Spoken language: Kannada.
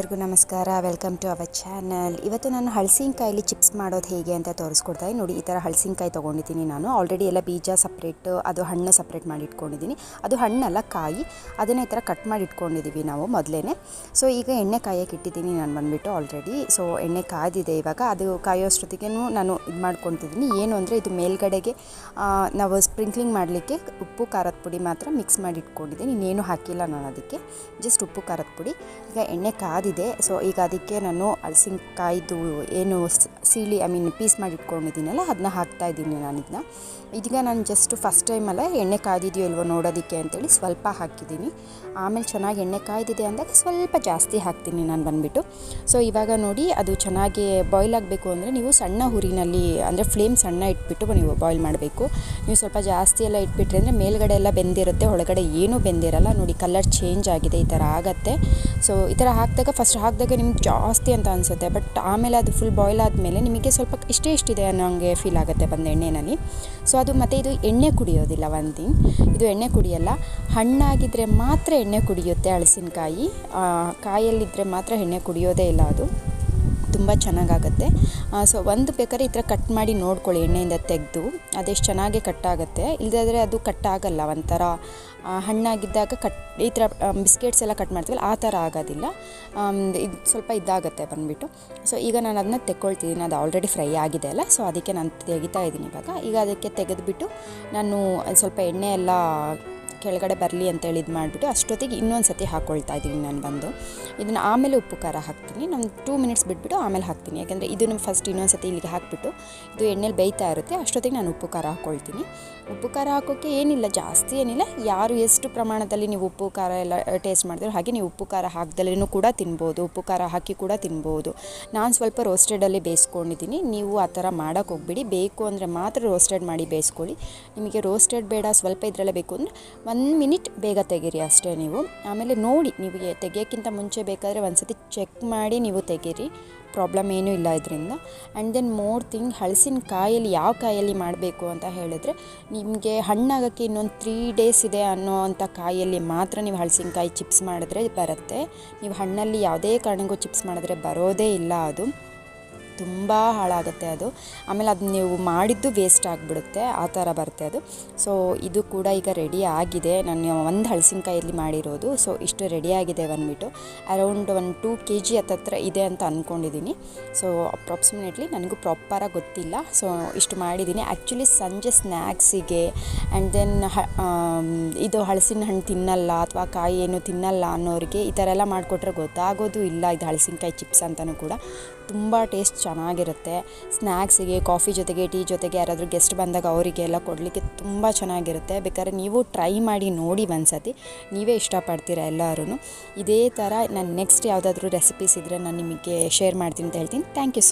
ಎಲ್ಲರಿಗೂ ನಮಸ್ಕಾರ. ವೆಲ್ಕಮ್ ಟು ಅವರ್ ಚಾನಲ್ ಇವತ್ತು ನಾನು ಹಳಸಿನಕಾಯಲ್ಲಿ ಚಿಪ್ಸ್ ಮಾಡೋದು ಹೇಗೆ ಅಂತ ತೋರಿಸ್ಕೊಡ್ತಾ. ನೋಡಿ, ಈ ಥರ ಹಳಸಿನಕಾಯಿ ತೊಗೊಂಡಿದ್ದೀನಿ ನಾನು. ಆಲ್ರೆಡಿ ಎಲ್ಲ ಬೀಜ ಸಪ್ರೇಟ್ ಅದು ಹಣ್ಣು ಸಪ್ರೇಟ್ ಮಾಡಿ ಇಟ್ಕೊಂಡಿದ್ದೀನಿ ಅದು ಹಣ್ಣಲ್ಲ, ಕಾಯಿ, ಅದನ್ನೇ ಈ ಥರ ಕಟ್ ಮಾಡಿ ಇಟ್ಕೊಂಡಿದ್ದೀವಿ ನಾವು ಮೊದಲೇ ಸೊ ಈಗ ಎಣ್ಣೆ ಕಾಯಕ್ಕೆ ಇಟ್ಟಿದ್ದೀನಿ ನಾನು ಬಂದುಬಿಟ್ಟು ಆಲ್ರೆಡಿ ಸೊ ಎಣ್ಣೆ ಕಾದಿದೆ ಇವಾಗ. ಅದು ಕಾಯೋಷ್ಟೊತ್ತಿಗೆ ನಾನು ಇದು ಮಾಡ್ಕೊತಿದ್ದೀನಿ. ಏನು ಅಂದರೆ ಇದು ಮೇಲ್ಗಡೆಗೆ ನಾವು ಸ್ಪ್ರಿಂಕ್ಲಿಂಗ್ ಮಾಡಲಿಕ್ಕೆ ಉಪ್ಪು, ಖಾರದ ಪುಡಿ ಮಾತ್ರ ಮಿಕ್ಸ್ ಮಾಡಿ ಇಟ್ಕೊಂಡಿದ್ದೀನಿ ಇನ್ನೇನು ಹಾಕಿಲ್ಲ ನಾನು ಅದಕ್ಕೆ. ಜಸ್ಟ್ ಉಪ್ಪು, ಖಾರದ ಪುಡಿ. ಈಗ ಎಣ್ಣೆ ಕಾದಿದೆ ಸೊ ಈಗ ಅದಕ್ಕೆ ನಾನು ಹಲಸಿನಕಾಯ್ದು ಏನು ಸೀಳಿ ಐ ಮೀನ್ ಪೀಸ್ ಮಾಡಿ ಇಟ್ಕೊಂಡಿದ್ದೀನಲ್ಲ ಅದನ್ನ ಹಾಕ್ತಾ ಇದ್ದೀನಿ ನಾನು ಇದನ್ನ ಇದೀಗ ನಾನು ಜಸ್ಟ್ ಫಸ್ಟ್ ಟೈಮಲ್ಲ ಎಣ್ಣೆ ಕಾಯ್ದಿದೆಯೋ ಇಲ್ವೋ ನೋಡೋದಕ್ಕೆ ಅಂತೇಳಿ ಸ್ವಲ್ಪ ಹಾಕಿದ್ದೀನಿ. ಆಮೇಲೆ ಚೆನ್ನಾಗಿ ಎಣ್ಣೆ ಕಾಯ್ದಿದೆ ಅಂದಾಗ ಸ್ವಲ್ಪ ಜಾಸ್ತಿ ಹಾಕ್ತೀನಿ ನಾನು ಬಂದುಬಿಟ್ಟು. ಸೊ ಇವಾಗ ನೋಡಿ ಅದು ಚೆನ್ನಾಗಿ ಬಾಯ್ಲ್ ಆಗಬೇಕು ಅಂದರೆ ನೀವು ಸಣ್ಣ ಹುರಿನಲ್ಲಿ, ಅಂದರೆ ಫ್ಲೇಮ್ ಸಣ್ಣ ಇಟ್ಬಿಟ್ಟು ನೀವು ಬಾಯ್ಲ್ ಮಾಡಬೇಕು. ನೀವು ಸ್ವಲ್ಪ ಜಾಸ್ತಿ ಎಲ್ಲ ಇಟ್ಬಿಟ್ರೆ ಅಂದರೆ ಮೇಲ್ಗಡೆ ಎಲ್ಲ ಬೆಂದಿರುತ್ತೆ, ಒಳಗಡೆ ಏನೂ ಬೆಂದಿರಲ್ಲ. ನೋಡಿ ಕಲರ್ ಚೇಂಜ್ ಆಗಿದೆ, ಈ ಥರ ಆಗತ್ತೆ. ಸೊ ಈ ಥರ ಹಾಕಿದಾಗ ಫಸ್ಟ್ ಹಾಕಿದಾಗ ನಿಮ್ಗೆ ಜಾಸ್ತಿ ಅಂತ ಅನಿಸುತ್ತೆ. ಬಟ್ ಆಮೇಲೆ ಅದು ಫುಲ್ ಬಾಯ್ಲ್ ಆದಮೇಲೆ ನಿಮಗೆ ಸ್ವಲ್ಪ ಇಷ್ಟೇ ಇಷ್ಟಿದೆ ಅನ್ನೋ ಹಂಗೆ ಫೀಲ್ ಆಗುತ್ತೆ ಬಂದ ಎಣ್ಣೆನಲ್ಲಿ. ಸೊ ಅದು ಮತ್ತು ಇದು ಎಣ್ಣೆ ಕುಡಿಯೋದಿಲ್ಲ ಒಂದು ಥಿಂಗ್ ಇದು ಎಣ್ಣೆ ಕುಡಿಯಲ್ಲ. ಹಣ್ಣಾಗಿದ್ದರೆ ಮಾತ್ರ ಎಣ್ಣೆ ಕುಡಿಯುತ್ತೆ ಹಳಸಿನಕಾಯಿ ಕಾಯಲ್ಲಿದ್ದರೆ ಮಾತ್ರ ಎಣ್ಣೆ ಕುಡಿಯೋದೇ ಇಲ್ಲ ಅದು. ತುಂಬ ಚೆನ್ನಾಗಾಗತ್ತೆ. ಸೊ ಒಂದು ಬೇಕಾದ್ರೆ ಈ ಥರ ಕಟ್ ಮಾಡಿ ನೋಡ್ಕೊಳ್ಳಿ, ಎಣ್ಣೆಯಿಂದ ತೆಗೆದು, ಅದೆಷ್ಟು ಚೆನ್ನಾಗಿ ಕಟ್ಟಾಗುತ್ತೆ. ಇಲ್ಲದಾದರೆ ಅದು ಕಟ್ಟಾಗಲ್ಲ, ಒಂಥರ ಹಣ್ಣಾಗಿದ್ದಾಗ ಕಟ್, ಈ ಥರ ಬಿಸ್ಕೆಟ್ಸ್ ಎಲ್ಲ ಕಟ್ ಮಾಡ್ತೀವಲ್ಲ, ಆ ಥರ ಆಗೋದಿಲ್ಲ. ಇದು ಸ್ವಲ್ಪ ಇದಾಗುತ್ತೆ ಬಂದುಬಿಟ್ಟು. ಸೊ ಈಗ ನಾನು ಅದನ್ನ ತೆಕ್ಕೊಳ್ತಿದ್ದೀನಿ ಅದು ಆಲ್ರೆಡಿ ಫ್ರೈ ಆಗಿದೆ ಅಲ್ಲ, ಸೊ ಅದಕ್ಕೆ ನಾನು ತೆಗಿತಾ ಇದ್ದೀನಿ ಇವಾಗ. ಈಗ ಅದಕ್ಕೆ ತೆಗೆದುಬಿಟ್ಟು ನಾನು ಸ್ವಲ್ಪ ಎಣ್ಣೆ ಎಲ್ಲ ಕೆಳಗಡೆ ಬರಲಿ ಅಂತೇಳಿ ಇದು ಮಾಡಿಬಿಟ್ಟು ಅಷ್ಟೊತ್ತಿಗೆ ಇನ್ನೊಂದು ಸತಿ ಹಾಕ್ಕೊಳ್ತಾ ಇದ್ದೀನಿ ನಾನು ಬಂದು. ಇದನ್ನು ಆಮೇಲೆ ಉಪ್ಪು ಖಾರ ಹಾಕ್ತೀನಿ. ನಾನು ಟೂ ಮಿನಿಟ್ಸ್ ಬಿಟ್ಬಿಟ್ಟು ಆಮೇಲೆ ಹಾಕ್ತೀನಿ. ಯಾಕೆಂದರೆ ಇದನ್ನು ಫಸ್ಟ್ ಇನ್ನೊಂದು ಸತಿ ಇಲ್ಲಿಗೆ ಹಾಕಿಬಿಟ್ಟು ಇದು ಎಣ್ಣೆಲಿ ಬೇಯ್ತಾ ಇರುತ್ತೆ, ಅಷ್ಟೊತ್ತಿಗೆ ನಾನು ಉಪ್ಪು ಖಾರ ಹಾಕ್ಕೊಳ್ತೀನಿ ಉಪ್ಪು ಖಾರ ಹಾಕೋಕ್ಕೆ ಏನಿಲ್ಲ, ಜಾಸ್ತಿ ಏನಿಲ್ಲ. ಯಾರು ಎಷ್ಟು ಪ್ರಮಾಣದಲ್ಲಿ ನೀವು ಉಪ್ಪು ಖಾರ ಎಲ್ಲ ಟೇಸ್ಟ್ ಮಾಡಿದ್ರು ಹಾಗೆ ನೀವು ಉಪ್ಪು ಖಾರ ಹಾಕ್ದಲ್ಲೂ ಕೂಡ ತಿನ್ಬೋದು, ಉಪ್ಪು ಖಾರ ಹಾಕಿ ಕೂಡ ತಿನ್ಬೋದು. ನಾನು ಸ್ವಲ್ಪ ರೋಸ್ಟೆಡಲ್ಲಿ ಬೇಯಿಸ್ಕೊಂಡಿದ್ದೀನಿ. ನೀವು ಆ ಥರ ಮಾಡೋಕ್ಕೆ ಹೋಗ್ಬಿಡಿ. ಬೇಕು ಅಂದರೆ ಮಾತ್ರ ರೋಸ್ಟೆಡ್ ಮಾಡಿ ಬೇಯಿಸ್ಕೊಳ್ಳಿ. ನಿಮಗೆ ರೋಸ್ಟೆಡ್ ಬೇಡ, ಸ್ವಲ್ಪ ಇದರಲ್ಲೇ ಬೇಕು ಅಂದರೆ ಒಂದು ಮಿನಿಟ್ ಬೇಗ ತೆಗೀರಿ ಅಷ್ಟೇ ನೀವು. ಆಮೇಲೆ ನೋಡಿ ನಿಮಗೆ ತೆಗಿಯೋಕ್ಕಿಂತ ಮುಂಚೆ ಬೇಕಾದರೆ ಒಂದು ಸತಿ ಚೆಕ್ ಮಾಡಿ ನೀವು ತೆಗೀರಿ. ಪ್ರಾಬ್ಲಮ್ ಏನೂ ಇಲ್ಲ ಇದರಿಂದ. ಆ್ಯಂಡ್ ದೆನ್ ಮೋರ್ ಥಿಂಗ್ ಹಳಸಿನಕಾಯಲ್ಲಿ ಯಾವ ಕಾಯಲ್ಲಿ ಮಾಡಬೇಕು ಅಂತ ಹೇಳಿದ್ರೆ, ನಿಮಗೆ ಹಣ್ಣಾಗೋಕ್ಕೆ ಇನ್ನೊಂದು ತ್ರೀ ಡೇಸ್ ಇದೆ ಅನ್ನೋ ಅಂಥ ಕಾಯಲ್ಲಿ ಮಾತ್ರ ನೀವು ಹಳಸಿನಕಾಯಿ ಚಿಪ್ಸ್ ಮಾಡಿದ್ರೆ ಬರುತ್ತೆ. ನೀವು ಹಣ್ಣಲ್ಲಿ ಯಾವುದೇ ಕಾರಣಕ್ಕೂ ಚಿಪ್ಸ್ ಮಾಡಿದ್ರೆ ಬರೋದೇ ಇಲ್ಲ ಅದು. ತುಂಬ ಹಾಳಾಗುತ್ತೆ ಅದು. ಆಮೇಲೆ ಅದು ನೀವು ಮಾಡಿದ್ದು ವೇಸ್ಟ್ ಆಗಿಬಿಡುತ್ತೆ, ಆ ಥರ ಬರುತ್ತೆ ಅದು. ಸೊ ಇದು ಕೂಡ ಈಗ ರೆಡಿ ಆಗಿದೆ. ನಾನು ಒಂದು ಹಳಸಿನಕಾಯಲ್ಲಿ ಮಾಡಿರೋದು. ಸೊ ಇಷ್ಟು ರೆಡಿಯಾಗಿದೆ ಬಂದುಬಿಟ್ಟು. ಅರೌಂಡ್ ಒಂದು ಟೂ ಕೆ ಜಿ ಹತ್ತತ್ರ ಇದೆ ಅಂತ ಅಂದ್ಕೊಂಡಿದ್ದೀನಿ ಸೊ ಅಪ್ರಾಕ್ಸಿಮೇಟ್ಲಿ ನನಗೂ ಪ್ರಾಪರಾಗಿ ಗೊತ್ತಿಲ್ಲ. ಸೊ ಇಷ್ಟು ಮಾಡಿದ್ದೀನಿ ಆ್ಯಕ್ಚುಲಿ ಸಂಜೆ ಸ್ನ್ಯಾಕ್ಸಿಗೆ ಆ್ಯಂಡ್ ದೆನ್ ಇದು ಹಳಸಿನ ಹಣ್ಣು ತಿನ್ನಲ್ಲ ಅಥವಾ ಕಾಯಿ ಏನು ತಿನ್ನಲ್ಲ ಅನ್ನೋರಿಗೆ ಈ ಥರ ಎಲ್ಲ ಮಾಡಿಕೊಟ್ರೆ ಗೊತ್ತಾಗೋದು ಇಲ್ಲ ಇದು ಹಳಸಿನಕಾಯಿ ಚಿಪ್ಸ್ ಅಂತಲೂ ಕೂಡ. ತುಂಬ ಟೇಸ್ಟ್ ಚೆನ್ನಾಗಿರುತ್ತೆ. ಸ್ನ್ಯಾಕ್ಸಿಗೆ ಕಾಫಿ ಜೊತೆಗೆ, ಟೀ ಜೊತೆಗೆ ಯಾರಾದರೂ ಗೆಸ್ಟ್ ಬಂದಾಗ ಅವರಿಗೆ ಎಲ್ಲ ಕೊಡಲಿಕ್ಕೆ ತುಂಬ ಚೆನ್ನಾಗಿರುತ್ತೆ. ಬೇಕಾದ್ರೆ ನೀವು ಟ್ರೈ ಮಾಡಿ ನೋಡಿ ಒಂದ್ಸತಿ. ನೀವೇ ಇಷ್ಟಪಡ್ತೀರಾ ಎಲ್ಲರೂ ಇದೇ ಥರ ನಾನು ನೆಕ್ಸ್ಟ್ ಯಾವುದಾದ್ರೂ ರೆಸಿಪೀಸ್ ಇದ್ದರೆ ನಾನು ನಿಮಗೆ ಶೇರ್ ಮಾಡ್ತೀನಿ ಅಂತ ಹೇಳ್ತೀನಿ. Thank you